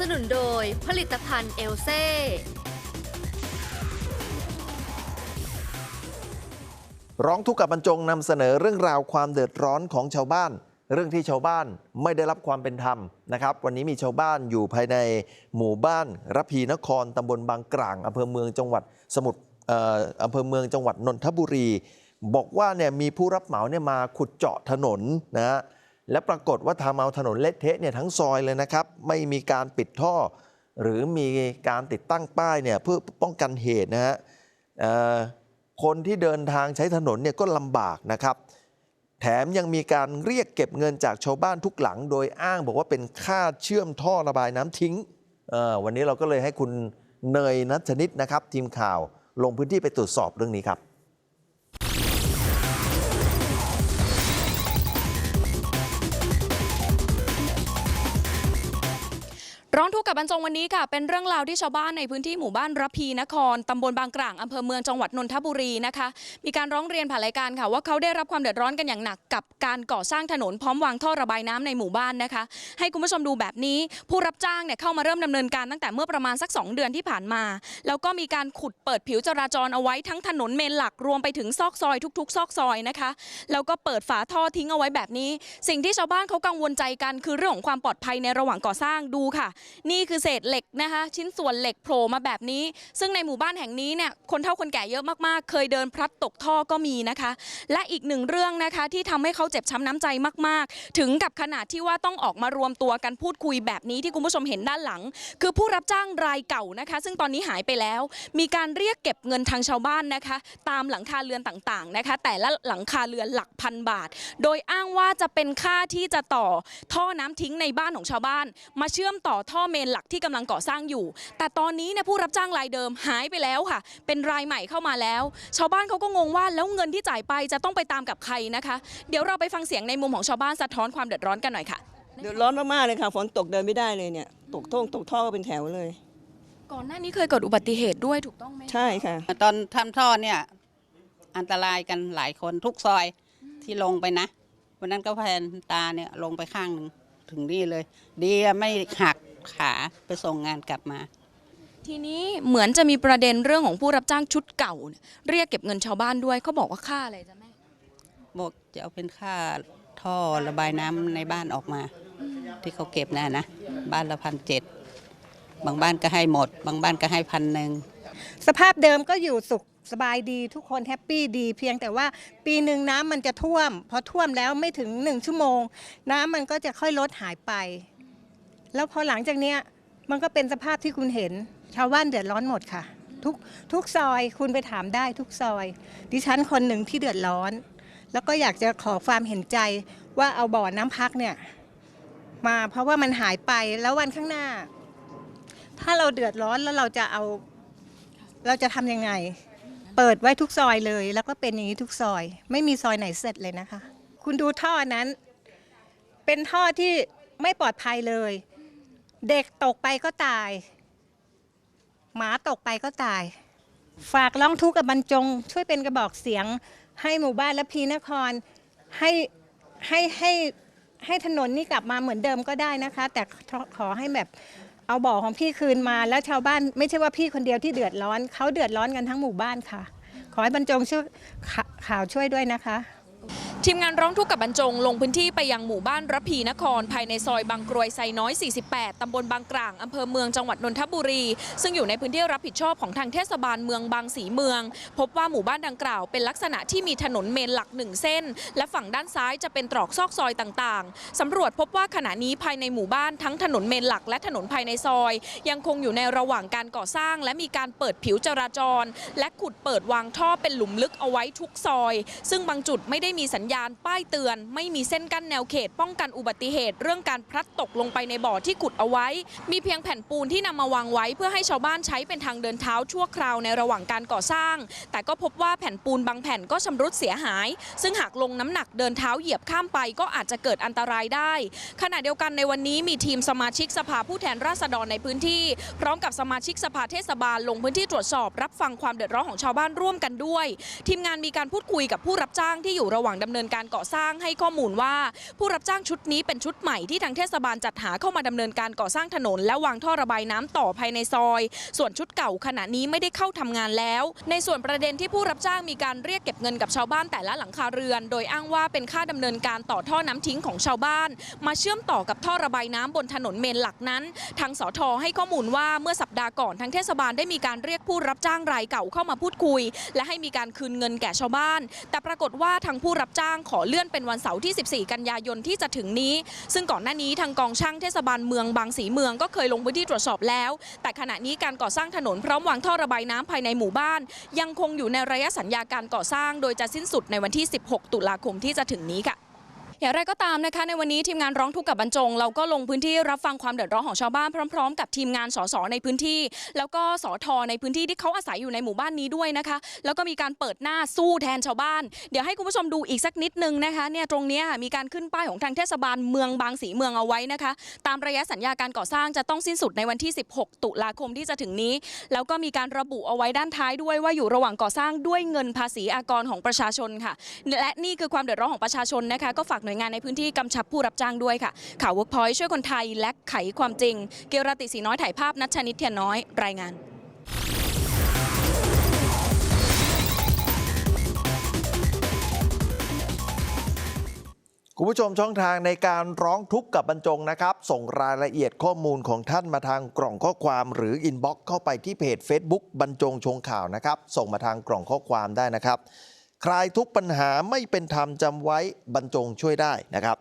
สนุนโดยผลิตภัณฑ์เอลเซ่ร้องทุกข์กับบรรจงนำเสนอเรื่องราวความเดือดร้อนของชาวบ้าน เรื่องที่ชาวบ้านไม่ได้รับความเป็นธรรมนะครับ วันนี้มีชาวบ้านอยู่ภายในหมู่บ้านรพีนครตำบลบางกลางอำเภอเมืองจังหวัดสมุทรอ่ออำเภอเมืองจังหวัดนนทบุรี บอกว่าเนี่ยมีผู้รับเหมาเนี่ยมาขุดเจาะถนนนะฮะ และปรากฏว่าทำเอาถนนเละเทะเนี่ยทั้งซอยเลยนะครับ ไม่มีการปิดท่อ หรือมีการติดตั้งป้ายเนี่ยเพื่อป้องกันเหตุนะฮะคนที่เดินทางใช้ถนนเนี่ยก็ลำบากนะครับ แถมยังมีการเรียกเก็บเงินจากชาวบ้านทุกหลัง โดยอ้างบอกว่าเป็นค่าเชื่อมท่อระบายน้ำทิ้ง วันนี้เราก็เลยให้คุณเนยนัชนิดนะครับ ทีมข่าวลงพื้นที่ไปตรวจสอบเรื่องนี้ครับ ร้องทุกข์กับบรรจงวันนี้ค่ะ เป็นเรื่องราวที่ชาวบ้านในพื้นที่หมู่บ้านระพีนครตำบลบางกลางอำเภอเมืองจังหวัดนนทบุรีนะคะ มีการร้องเรียนผ่านรายการค่ะ ว่าเขาได้รับความเดือดร้อนกันอย่างหนักกับการก่อสร้างถนนพร้อมวางท่อระบายน้ำในหมู่บ้านนะคะ ให้คุณผู้ชมดูแบบนี้ ผู้รับจ้างเนี่ยเข้ามาเริ่มดำเนินการตั้งแต่เมื่อประมาณสัก 2 เดือนที่ผ่านมา แล้วก็มีการขุดเปิดผิวจราจรเอาไว้ทั้งถนนเมนหลักรวมไปถึงซอกซอยทุก ๆ ซอกซอยนะคะแล้วก็เปิดฝาท่อทิ้งเอาไว้แบบนี้ สิ่งที่ชาวบ้านเขากังวลใจกันคือเรื่องของความปลอดภัยในระหว่างก่อสร้างดูค่ะนี่คือเศษเหล็กนะคะ ชิ้นส่วนเหล็กโผล่มาแบบนี้ ซึ่งในหมู่บ้านแห่งนี้เนี่ยคนเฒ่าคนแก่เยอะมากๆ เคยเดินพลัดตกท่อก็มีนะคะ และอีกหนึ่งเรื่องนะคะที่ทำให้เขาเจ็บช้ำน้ำใจมาก ๆ ถึงกับขนาดที่ว่าต้องออกมารวมตัวกันพูดคุยแบบนี้ที่คุณผู้ชมเห็นด้านหลัง คือผู้รับจ้างรายเก่านะคะ ซึ่งตอนนี้หายไปแล้ว มีการเรียกเก็บเงินทางชาวบ้านนะคะ ตามหลังคาเรือนต่างๆนะคะ แต่ละหลังคาเรือนหลักพันบาท โดยอ้างว่าจะเป็นค่าที่จะต่อท่อน้ำทิ้งในบ้านของชาวบ้าน มาเชื่อมต่อท่อพ่อเมนหลักที่กำลังก่อสร้างอยู่ แต่ตอนนี้เนี่ยผู้รับจ้างรายเดิมหายไปแล้วค่ะ เป็นรายใหม่เข้ามาแล้ว ชาวบ้านเขาก็งงว่าแล้วเงินที่จ่ายไปจะต้องไปตามกับใครนะคะ เดี๋ยวเราไปฟังเสียงในมุมของชาวบ้านสะท้อนความเดือดร้อนกันหน่อยค่ะเดือดร้อนมากๆเลยค่ะฝนตกเดินไม่ได้เลยเนี่ยตกท่งตกท่อก็เป็นแถวเลย ก่อนหน้านี้เคยเกิดอุบัติเหตุด้วยถูกต้องไหมใช่ค่ะ ตอนทำท่อเนี่ยอันตรายกันหลายคนทุกซอยที่ลงไปนะวันนั้นก็แพนตาเนี่ยลงไปข้างหนึ่งถึงนี่เลย ดีไม่หัก ขาไปส่งงานกลับมา ทีนี้เหมือนจะมีประเด็นเรื่องของผู้รับจ้างชุดเก่าเนี่ยเรียกเก็บเงินชาวบ้านด้วยเขาบอกว่าค่าอะไรจ๊ะแม่บอกจะเอาเป็นค่าท่อระบายน้ำในบ้านออกมา ที่เขาเก็บนะนะ บ้านละพันเจ็ดบางบ้านก็ให้หมด บางบ้านก็ให้พันหนึ่ง สภาพเดิมก็อยู่สุขสบายดีทุกคนแฮปปี้ดี เพียงแต่ว่าปีหนึ่งน้ำมันจะท่วม พอท่วมแล้วไม่ถึงหนึ่งชั่วโมง น้ำมันก็จะค่อยลดหายไป แล้วพอหลังจากเนี้ยมันก็เป็นสภาพที่คุณเห็น ชาวบ้านเดือดร้อนหมดค่ะ ทุกทุกซอยคุณไปถามได้ทุกซอย ดิฉันคนหนึ่งที่เดือดร้อน แล้วก็อยากจะขอความเห็นใจว่าเอาบ่อน้ำพักเนี่ยมาเพราะว่ามันหายไปแล้ววันข้างหน้า ถ้าเราเดือดร้อนแล้วเราจะเอาเราจะทำยังไง เปิดไว้ทุกซอยเลย แล้วก็เป็นอย่างนี้ทุกซอย ไม่มีซอยไหนเสร็จเลยนะคะ คุณดูท่อนั้น เป็นท่อที่ไม่ปลอดภัยเลย เด็กตกไปก็ตาย หมาตกไปก็ตาย ฝากร้องทุกข์กับบรรจง ช่วยเป็นกระบอกเสียง ให้หมู่บ้านและพีนครให้ให้ให้ให้ถนนนี่กลับมาเหมือนเดิมก็ได้นะคะ แต่ขอให้แบบเอาบ่อของพี่คืนมาแล้วชาวบ้านไม่ใช่ว่าพี่คนเดียวที่เดือดร้อนเขาเดือดร้อนกันทั้งหมู่บ้านค่ะ ขอให้บรรจงช่วยข่าข่าวช่วยด้วยนะคะ ทีมงานร้องทุกข์กับบรรจงลงพื้นที่ไปยังหมู่บ้านระพีนคร ภายในซอยบางกรวยไซน้อย 48 ตำบลบางกลาง อำเภอเมืองจังหวัดนนทบุรี ซึ่งอยู่ในพื้นที่รับผิดชอบของทางเทศบาลเมืองบางสีเมือง พบว่าหมู่บ้านดังกล่าวเป็นลักษณะที่มีถนนเมนหลักหนึ่งเส้น และฝั่งด้านซ้ายจะเป็นตรอกซอกซอยต่างๆ สำรวจพบว่าขณะนี้ภายในหมู่บ้านทั้งถนนเมนหลักและถนนภายในซอย ยังคงอยู่ในระหว่างการก่อสร้าง และมีการเปิดผิวจราจร และขุดเปิดวางท่อเป็นหลุมลึกเอาไว้ทุกซอย ซึ่งบางจุดไม่ได้มีสัญญาณป้ายเตือน ไม่มีเส้นกั้นแนวเขต ป้องกันอุบัติเหตุ เรื่องการพลัดตกลงไปในบ่อที่ขุดเอาไว้ มีเพียงแผ่นปูนที่นำมาวางไว้ เพื่อให้ชาวบ้านใช้เป็นทางเดินเท้าชั่วคราวในระหว่างการก่อสร้าง แต่ก็พบว่าแผ่นปูนบางแผ่นก็ชำรุดเสียหาย ซึ่งหากลงน้ำหนักเดินเท้าเหยียบข้ามไปก็อาจจะเกิดอันตรายได้ ขณะเดียวกันในวันนี้มีทีมสมาชิกสภาผู้แทนราษฎรในพื้นที่ พร้อมกับสมาชิกสภาเทศบาลลงพื้นที่ตรวจสอบ รับฟังความเดือดร้อนของชาวบ้านร่วมกันด้วย ทีมงานมีการพูดคุยกับผู้รับจ้างที่อยู่ระหว่างดำเนินเนินการก่อสร้างให้ข้อมูลว่า ผู้รับจ้างชุดนี้เป็นชุดใหม่ที่ทางเทศบาลจัดหาเข้ามาดำเนินการก่อสร้างถนน และวางท่อระบายน้ำต่อภายในซอย ส่วนชุดเก่าขณะนี้ไม่ได้เข้าทำงานแล้ว ในส่วนประเด็นที่ผู้รับจ้างมีการเรียกเก็บเงินกับชาวบ้านแต่ละหลังคาเรือน โดยอ้างว่าเป็นค่าดำเนินการต่อท่อน้ำทิ้งของชาวบ้าน มาเชื่อมต่อกับท่อระบายน้ำบนถนนเมนหลักนั้น ทางสทให้ข้อมูลว่าเมื่อสัปดาห์ก่อนทางเทศบาลได้มีการเรียกผู้รับจ้างรายเก่าเข้ามาพูดคุย และให้มีการคืนเงินแก่ชาวบ้าน แต่ปรากฏว่าทางผู้รับจ้างขอเลื่อนเป็นวันเสาร์ที่ 14 กันยายนที่จะถึงนี้ ซึ่งก่อนหน้านี้ทางกองช่างเทศบาลเมืองบางสีเมืองก็เคยลงพื้นที่ตรวจสอบแล้ว แต่ขณะนี้การก่อสร้างถนนพร้อมวางท่อระบายน้ำภายในหมู่บ้าน ยังคงอยู่ในระยะสัญญาการก่อสร้าง โดยจะสิ้นสุดในวันที่ 16 ตุลาคมที่จะถึงนี้ค่ะ อย่างไรก็ตามนะคะ ในวันนี้ทีมงานร้องทุกข์กับบรรจง เราก็ลงพื้นที่รับฟังความเดือดร้อนของชาวบ้านพร้อม ๆ กับทีมงานสสในพื้นที่ แล้วก็สอทอในพื้นที่ที่เขาอาศัยอยู่ในหมู่บ้านนี้ด้วยนะคะ แล้วก็มีการเปิดหน้าสู้แทนชาวบ้าน เดี๋ยวให้คุณผู้ชมดูอีกสักนิดนึงนะคะเนี่ยตรงนี้มีการขึ้นป้ายของทางเทศบาลเมืองบางสีเมืองเอาไว้นะคะ ตามระยะสัญญาการก่อสร้างจะต้องสิ้นสุดในวันที่ 16 ตุลาคมที่จะถึงนี้ แล้วก็มีการระบุเอาไว้ด้านท้ายด้วยว่าอยู่ระหว่างก่อสร้างด้วยเงินภาษีอากรของประชาชนค่ะ และนี่คือความเดือดร้อนของประชาชนนะคะ ก็ฝากหน่วยงานในพื้นที่กำชับผู้รับจ้างด้วยค่ะ ข่าว Workpoint ช่วยคนไทยและไขความจริง เกลรติสีน้อยถ่ายภาพนัชชนิดเทียนน้อยรายงานคุณผู้ชมช่องทางในการร้องทุกข์กับบรรจงนะครับ ส่งรายละเอียดข้อมูลของท่านมาทางกล่องข้อความหรืออินบ็อกซ์เข้าไปที่เพจ Facebook บรรจงชงข่าวนะครับ ส่งมาทางกล่องข้อความได้นะครับ คลายทุกปัญหาไม่เป็นธรรมจำไว้บรรจงช่วยได้นะครับ